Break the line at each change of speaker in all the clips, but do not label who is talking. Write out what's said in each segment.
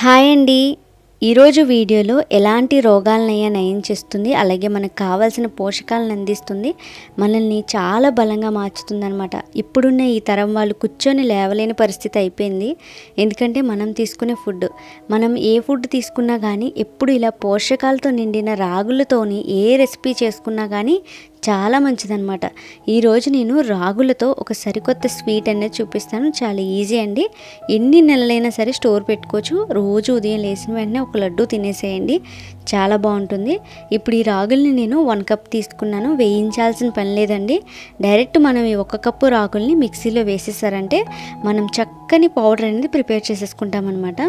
Hi అండి. ఈరోజు వీడియోలో ఎలాంటి రోగాలనయ్యా నయం చేస్తుంది అలాగే మనకు కావాల్సిన పోషకాలను అందిస్తుంది మనల్ని చాలా బలంగా మార్చుతుందనమాట ఇప్పుడున్న ఈ తరం వాళ్ళు కూర్చొని లేవలేని పరిస్థితి అయిపోయింది. ఎందుకంటే మనం తీసుకునే ఫుడ్ మనం ఏ ఫుడ్ తీసుకున్నా కానీ ఎప్పుడు ఇలా పోషకాలతో నిండిన రాగులతోని ఏ రెసిపీ చేసుకున్నా కానీ చాలా మంచిదన్నమాట. ఈరోజు నేను రాగులతో ఒక సరికొత్త స్వీట్ అనేది చూపిస్తాను. చాలా ఈజీ అండి. ఎన్ని నెలలైనా సరే స్టోర్ పెట్టుకోవచ్చు. రోజు ఉదయం లేచిన వెంటనే ఒక లడ్డు తినేసేయండి. చాలా బాగుంటుంది. ఇప్పుడు ఈ రాగుల్ని నేను వన్ కప్ తీసుకున్నాను. వేయించాల్సిన పని లేదండి. డైరెక్ట్ మనం ఈ ఒక కప్పు రాగుల్ని మిక్సీలో వేసేసారంటే మనం చక్కని పౌడర్ అనేది ప్రిపేర్ చేసేసుకుంటాం అనమాట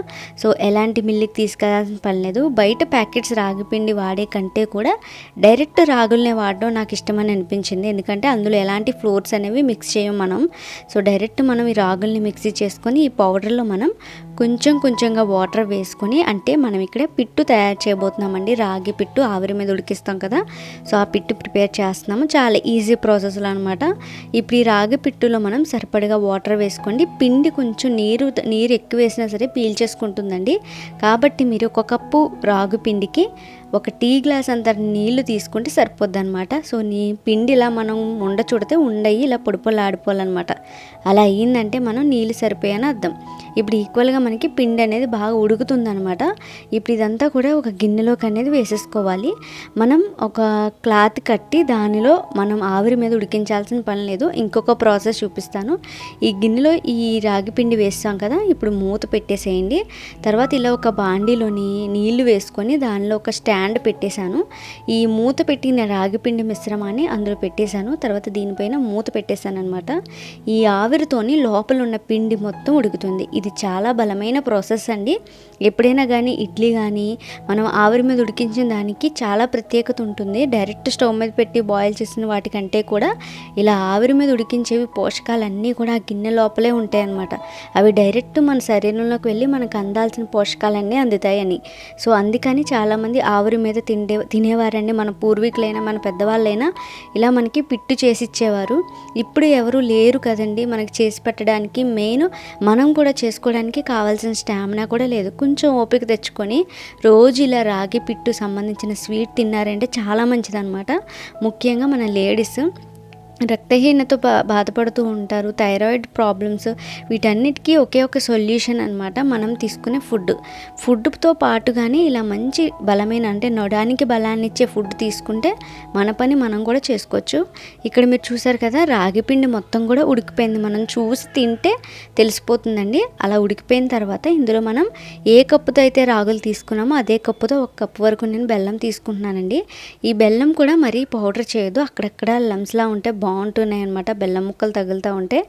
సో ఎలాంటి మిల్లికి తీసుకెళ్ళాల్సిన పని లేదు. బయట ప్యాకెట్స్ రాగి పిండి వాడే కంటే కూడా డైరెక్ట్ రాగుల్ని వాడడం నాకు ఇష్టం ఇష్టమని అనిపించింది. ఎందుకంటే అందులో ఎలాంటి ఫ్లోర్స్ అనేవి మిక్స్ చేయం మనం. సో డైరెక్ట్ మనం ఈ రాగుల్ని మిక్సీ చేసుకొని ఈ పౌడర్లో మనం కొంచెం కొంచెంగా వాటర్ వేసుకొని అంటే మనం ఇక్కడ పిట్టు తయారు చేయబోతున్నామండి. రాగి పిట్టు ఆవిరి మీద ఉడికిస్తాం కదా. సో ఆ పిట్టు ప్రిపేర్ చేస్తున్నాము. చాలా ఈజీ ప్రాసెస్లో అనమాట ఇప్పుడు ఈ రాగి పిట్టులో మనం సరిపడగా వాటర్ వేసుకోండి. పిండి కొంచెం నీరు నీరు ఎక్కువ వేసినా సరే పీల్చేసుకుంటుందండి. కాబట్టి మీరు ఒక కప్పు రాగి పిండికి ఒక టీ గ్లాస్ అంత నీళ్ళు తీసుకుంటే సరిపోద్ది అనమాట సో నీ పిండి ఇలా మనం ఉండ చుడితే ఉండయి ఇలా పొడిపొలు ఆడిపోవాలన్నమాట అలా అయ్యిందంటే మనం నీళ్ళు సరిపోయాయని అర్థం. ఇప్పుడు ఈక్వల్గా మనకి పిండి అనేది బాగా ఉడుకుతుందనమాట ఇప్పుడు ఇదంతా కూడా ఒక గిన్నెలోకి అనేది వేసేసుకోవాలి. మనం ఒక క్లాత్ కట్టి దానిలో మనం ఆవిరి మీద ఉడికించాల్సిన పని లేదు. ఇంకొక ప్రాసెస్ చూపిస్తాను. ఈ గిన్నెలో ఈ రాగి పిండి వేస్తాం కదా ఇప్పుడు మూత పెట్టేసేయండి. తర్వాత ఇలా ఒక బాండీలోని నీళ్ళు వేసుకొని దానిలో ఒక స్టాండ్ పెట్టేశాను. ఈ మూత పెట్టిన రాగి పిండి మిశ్రమాన్ని అందులో పెట్టేశాను. తర్వాత దీనిపైన మూత పెట్టేశాను అనమాట ఈ ఈ ఆవిరితోని లోపల ఉన్న పిండి మొత్తం ఉడుకుతుంది. ఇది చాలా బలమైన ప్రాసెస్ అండి. ఎప్పుడైనా కానీ ఇడ్లీ కానీ మనం ఆవిరి మీద ఉడికించిన దానికి చాలా ప్రత్యేకత ఉంటుంది. డైరెక్ట్ స్టవ్ మీద పెట్టి బాయిల్ చేసిన వాటికంటే కూడా ఇలా ఆవిరి మీద ఉడికించేవి పోషకాలన్నీ కూడా ఆ గిన్నె లోపలే ఉంటాయి అన్నమాట అవి డైరెక్ట్ మన శరీరంలోకి వెళ్ళి మనకు అందాల్సిన పోషకాలన్నీ అందుతాయని. సో అందుకని చాలామంది ఆవిరి మీద తిండే తినేవారండి. మన పూర్వీకులైనా మన పెద్దవాళ్ళైనా ఇలా మనకి పిట్టు చేసి ఇచ్చేవారు. ఇప్పుడు ఎవరు లేరు కదండి. మనకి చేసి పెట్టడానికి. మెయిన్ మనం కూడా చేసుకోవడానికి కావాల్సిన స్టామినా కూడా లేదు. కొంచెం ఓపిక తెచ్చుకొని రోజు ఇలా రాగి పిట్టు సంబంధించిన స్వీట్ తిన్నారంటే చాలా మంచిదన్నమాట. ముఖ్యంగా మన లేడీస్ రక్తహీనత బా- బాధపడుతూ ఉంటారు. థైరాయిడ్ ప్రాబ్లమ్స్ వీటన్నిటికీ ఒకే ఒక సొల్యూషన్ అనమాట మనం తీసుకునే ఫుడ్. ఫుడ్తో పాటుగానే ఇలా మంచి బలమైన అంటే నొడానికి బలాన్ని ఇచ్చే ఫుడ్ తీసుకుంటే మన పని మనం కూడా చేసుకోవచ్చు. ఇక్కడ మీరు చూసారు కదా రాగి పిండి మొత్తం కూడా ఉడికిపోయింది. మనం చూసి తింటే తెలిసిపోతుందండి. అలా ఉడికిపోయిన తర్వాత ఇందులో మనం ఏ కప్పుతో అయితే రాగులు తీసుకున్నామో అదే కప్పుతో ఒక కప్పు వరకు నేను బెల్లం తీసుకుంటున్నానండి. ఈ బెల్లం కూడా మరీ పౌడర్ చేయదు అక్కడక్కడ లమ్స్లా ఉంటే బాగుంటున్నాయి అనమాట బెల్లం ముక్కలు తగులుతూ ఉంటే.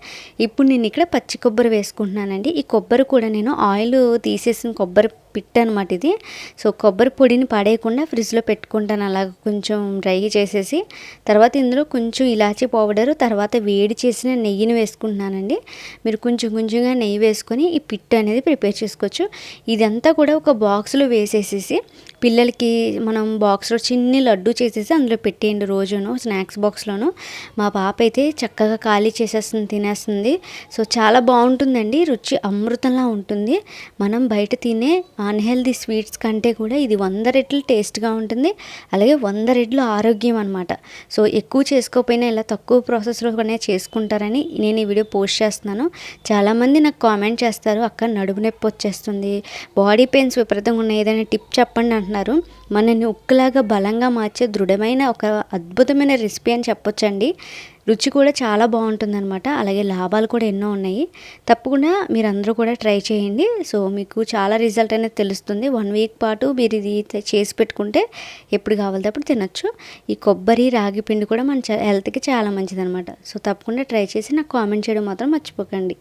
ఇప్పుడు నేను ఇక్కడ పచ్చి కొబ్బరి వేసుకుంటున్నానండి. ఈ కొబ్బరి కూడా నేను ఆయిల్ తీసేసిన కొబ్బరి పిట్ అనమాట ఇది. సో కొబ్బరి పొడిని పడేయకుండా ఫ్రిడ్జ్లో పెట్టుకుంటాను. అలాగ కొంచెం డ్రై చేసేసి తర్వాత ఇందులో కొంచెం ఇలాచీ పౌడరు తర్వాత వేడి చేసిన నెయ్యిని వేసుకుంటున్నానండి. మీరు కొంచెం కొంచెంగా నెయ్యి వేసుకొని ఈ పిట్ అనేది ప్రిపేర్ చేసుకోవచ్చు. ఇదంతా కూడా ఒక బాక్స్లో వేసేసేసి పిల్లలకి మనం బాక్స్లో చిన్ని లడ్డు చేసేసి అందులో పెట్టేయండి రోజును స్నాక్స్ బాక్స్లోను. మా పాప అయితే చక్కగా ఖాళీ చేసేస్తుంది తినేస్తుంది. సో చాలా బాగుంటుందండి. రుచి అమృతంలా ఉంటుంది. మనం బయట తినే అన్హెల్దీ స్వీట్స్ కంటే కూడా ఇది వంద రెట్లు టేస్ట్గా ఉంటుంది. అలాగే వంద రెట్లు ఆరోగ్యం అనమాట సో ఎక్కువ చేసుకోకపోయినా ఇలా తక్కువ ప్రాసెస్లోనే చేసుకుంటారని నేను ఈ వీడియో పోస్ట్ చేస్తున్నాను. చాలామంది నాకు కామెంట్ చేస్తారు అక్క నడుము నొప్పి వచ్చేస్తుంది బాడీ పెయిన్స్ విపరీతంగా ఉన్నాయి ఏదైనా టిప్ చెప్పండి అంటున్నారు. మనని ఉక్కులాగా బలంగా మార్చే దృఢమైన ఒక అద్భుతమైన రెసిపీ అని చెప్పొచ్చండి. రుచి కూడా చాలా బాగుంటుందన్నమాట. అలాగే లాభాలు కూడా ఎన్నో ఉన్నాయి. తప్పకుండా మీరు అందరూ కూడా ట్రై చేయండి. సో మీకు చాలా రిజల్ట్ అనేది తెలుస్తుంది. వన్ వీక్ పాటు మీరు ఇది చేసి పెట్టుకుంటే ఎప్పుడు కావాలప్పుడు అప్పుడు తినొచ్చు. ఈ కొబ్బరి రాగి పిండి కూడా మన హెల్త్కి చాలా మంచిదన్నమాట. సో తప్పకుండా ట్రై చేసి నాకు కామెంట్ చేయడం మాత్రం మర్చిపోకండి.